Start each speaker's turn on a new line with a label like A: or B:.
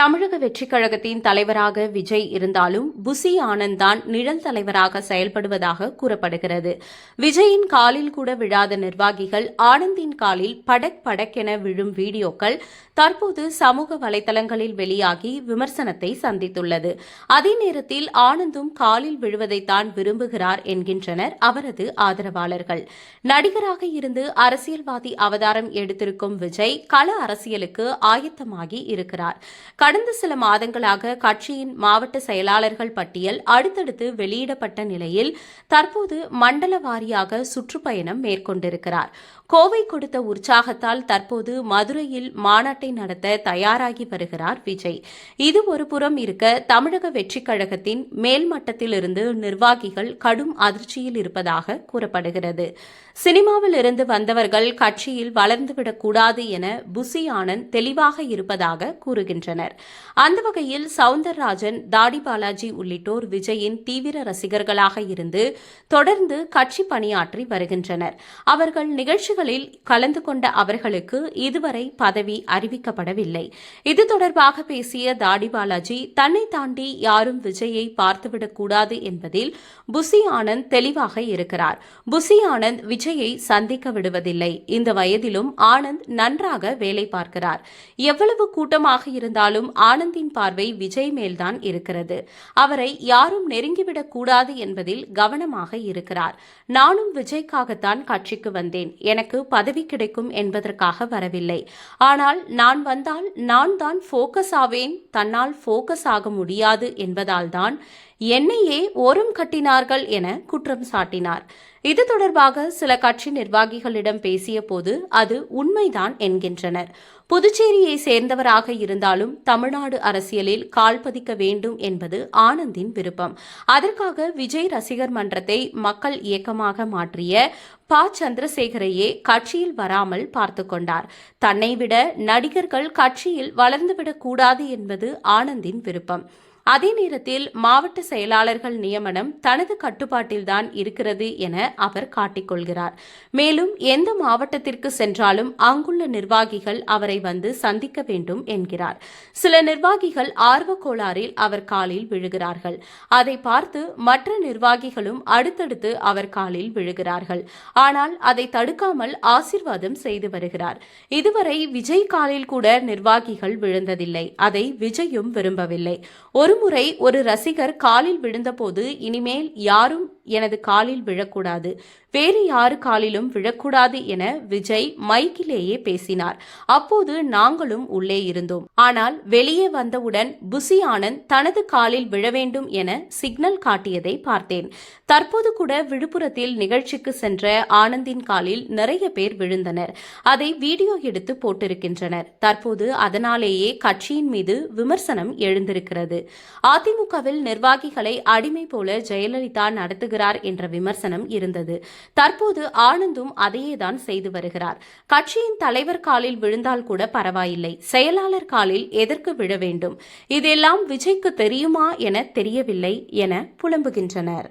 A: தமிழக வெற்றிக் கழகத்தின் தலைவராக விஜய் இருந்தாலும் புசி ஆனந்த் தான் நிழல் தலைவராக செயல்படுவதாக கூறப்படுகிறது. விஜயின் காலில் கூட விழாத நிர்வாகிகள் ஆனந்தின் காலில் படக் படக்கென விழும் வீடியோக்கள் தற்போது சமூக வலைதளங்களில் வெளியாகி விமர்சனத்தை சந்தித்துள்ளது. அதே நேரத்தில் ஆனந்தும் காலில் விழுவதைத்தான் விரும்புகிறார் என்கின்றனர் அவரது ஆதரவாளர்கள். நடிகராக இருந்து அரசியல்வாதி அவதாரம் எடுத்திருக்கும் விஜய் கள அரசியலுக்கு ஆயத்தமாகி இருக்கிறார். கடந்த சில மாதங்களாக கட்சியின் மாவட்ட செயலாளர்கள் பட்டியல் அடுத்தடுத்து வெளியிடப்பட்ட நிலையில் தற்போது மண்டல வாரியாக சுற்றுப்பயணம் மேற்கொண்டிருக்கிறார். கோவை கொடுத்த உற்சாகத்தால் தற்போது மதுரையில் மாநாட்டை நடத்த தயாராகி வருகிறார் விஜய். இது ஒருபுறம் இருக்க தமிழக வெற்றிக் கழகத்தின் மேல்மட்டத்திலிருந்து நிர்வாகிகள் கடும் அதிர்ச்சியில் இருப்பதாக கூறப்படுகிறது. சினிமாவில் இருந்து வந்தவர்கள் கட்சியில் வளர்ந்துவிடக்கூடாது என புசி ஆனந்த் தெளிவாக இருப்பதாக கூறுகின்றனர். அந்த வகையில் சவுந்தரராஜன் தாடி பாலாஜி உள்ளிட்டோர் விஜயின் தீவிர ரசிகர்களாக இருந்து தொடர்ந்து கட்சி பணியாற்றி வருகின்றனர். அவர்கள் நிகழ்ச்சிகளில் கலந்து கொண்ட அவர்களுக்கு இதுவரை பதவி அறிவிக்கப்படவில்லை. இது தொடர்பாக பேசிய தாடி பாலாஜி தன்னை தாண்டி யாரும் விஜயை பார்த்துவிடக்கூடாது என்பதில் புசி ஆனந்த் தெளிவாக இருக்கிறார். புசி ஆனந்த் விஜயை சந்திக்க விடுவதில்லை. இந்த வயதிலும் ஆனந்த் நன்றாக வேலை பார்க்கிறார். எவ்வளவு கூட்டமாக இருந்தாலும் ஆனந்தின் பார்வை விஜய் மேல்தான் இருக்கிறது. அவரை யாரும் நெருங்கிவிடக் கூடாது என்பதில் கவனமாக இருக்கிறார். நானும் விஜய்க்காகத்தான் கட்சிக்கு வந்தேன். எனக்கு பதவி கிடைக்கும் என்பதற்காக வரவில்லை. ஆனால் நான் வந்தால் நான் தான் ஃபோக்கஸ் ஆவேன். தன்னால் ஃபோக்கஸ் ஆக முடியாது என்பதால்தான் என்னையே ஓரம் கட்டினார்கள் என குற்றம் சாட்டினார். இது தொடர்பாக சில கட்சி நிர்வாகிகளிடம் பேசிய போது அது உண்மைதான் என்கின்றனர். புதுச்சேரியை சேர்ந்தவராக இருந்தாலும் தமிழ்நாடு அரசியலில் கால் பதிக்க வேண்டும் என்பது ஆனந்தின் விருப்பம். அதற்காக விஜய் ரசிகர் மன்றத்தை மக்கள் இயக்கமாக மாற்றிய ப. சந்திரசேகரையே கட்சியில் வராமல் பார்த்து கொண்டார். தன்னை விட நடிகர்கள் கட்சியில் வளர்ந்துவிடக் கூடாது என்பது ஆனந்தின் விருப்பம். அதே நேரத்தில் மாவட்ட செயலாளர்கள் நியமனம் தனது கட்டுப்பாட்டில்தான் இருக்கிறது என அவர் காட்டிக்கொள்கிறார். மேலும் எந்த மாவட்டத்திற்கு சென்றாலும் அங்குள்ள நிர்வாகிகள் அவரை வந்து சந்திக்க வேண்டும் என்கிறார். சில நிர்வாகிகள் ஆர்வ கோளாறில் அவர் காலில் விழுகிறார்கள். அதை பார்த்து மற்ற நிர்வாகிகளும் அடுத்தடுத்து அவர் காலில் விழுகிறார்கள். ஆனால் அதை தடுக்காமல் ஆசிர்வாதம் செய்து வருகிறார். இதுவரை விஜய் காலில் கூட நிர்வாகிகள் விழுந்ததில்லை. அதை விஜயும் விரும்பவில்லை. ஒருமுறை ஒரு ரசிகர் காலில் விழுந்தபோது இனிமேல் யாரும் எனது காலில் விழக்கூடாது. வேறு யாரு காலிலும் விழக்கூடாது என விஜய் மைக்கிலேயே பேசினார். அப்போது நாங்களும் உள்ளே இருந்தோம். ஆனால் வெளியே வந்தவுடன் புசி ஆனந்த் தனது காலில் விழ வேண்டும் என சிக்னல் காட்டியதை பார்த்தேன். தற்போது கூட விழுப்புரத்தில் நிகழ்ச்சிக்கு சென்ற ஆனந்தின் காலில் நிறைய பேர் விழுந்தனர். அதை வீடியோ எடுத்து போட்டிருக்கின்றனர். தற்போது அதனாலேயே கட்சியின் மீது விமர்சனம் எழுந்திருக்கிறது. அதிமுகவில் நிர்வாகிகளை அடிமை போல ஜெயலலிதா நடத்துகிறார் என்ற விமர்சனம் இருந்தது. தற்போது ஆனந்தும் அதையே தான் செய்து வருகிறார். கட்சியின் தலைவர் காலில் விழுந்தால் கூட பரவாயில்லை. செயலாளர் காலில் எதற்கு விழ வேண்டும்? இதெல்லாம் விஜய்க்கு தெரியுமா என தெரியவில்லை என புலம்புகின்றனர்.